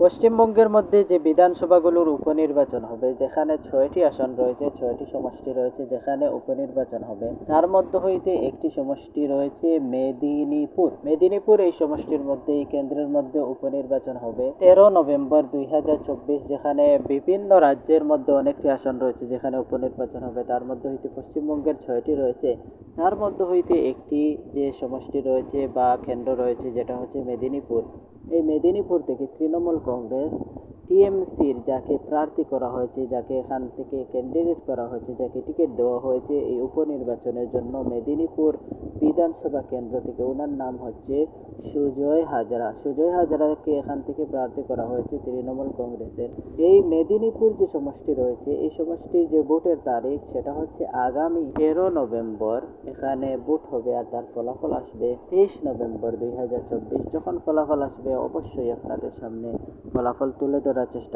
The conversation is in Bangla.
পশ্চিমবঙ্গের মধ্যে যে বিধানসভাগুলোর উপনির্বাচন হবে, যেখানে ছয়টি আসন রয়েছে, ছয়টি সমষ্টি রয়েছে, যেখানে উপনির্বাচন হবে। তার মধ্য হইতে একটি সমষ্টি রয়েছে মেদিনীপুর। মেদিনীপুর এই সমষ্টির মধ্যে, এই কেন্দ্রের মধ্যে উপনির্বাচন হবে। তেরো নভেম্বর দুই হাজার চব্বিশ, যেখানে বিভিন্ন রাজ্যের মধ্যে অনেকটি আসন রয়েছে, যেখানে উপনির্বাচন হবে। তার মধ্যে হইতে পশ্চিমবঙ্গের ছয়টি রয়েছে তার মধ্য হইতে একটি যে সমষ্টি রয়েছে বা কেন্দ্র রয়েছে, যেটা হচ্ছে মেদিনীপুর। এই মেদিনীপুর থেকে তৃণমূল কংগ্রেস টিএমসির যাকে প্রার্থী করা হয়েছে, যাকে এখান থেকে ক্যান্ডিডেট করা হয়েছে, যাকে টিকিট দেওয়া হয়েছে এই উপনির্বাচনের জন্য মেদিনীপুর বিধানসভা কেন্দ্র থেকে ওনার নাম হচ্ছে সুজয় হাজরা। সুজয় হাজরাকে এখান থেকে প্রার্থী করা হয়েছে তৃণমূল কংগ্রেসের। এই মেদিনীপুর যে সমষ্টি রয়েছে, এই সমষ্টির যে ভোটের তারিখ, সেটা হচ্ছে আগামী তেরো নভেম্বর। এখানে ভোট হবে আর তার ফলাফল আসবে তেইশ নভেম্বর দুই হাজার চব্বিশ। যখন ফলাফল আসবে, অবশ্যই আপনাদের সামনে ফলাফল তুলে ধরার চেষ্টা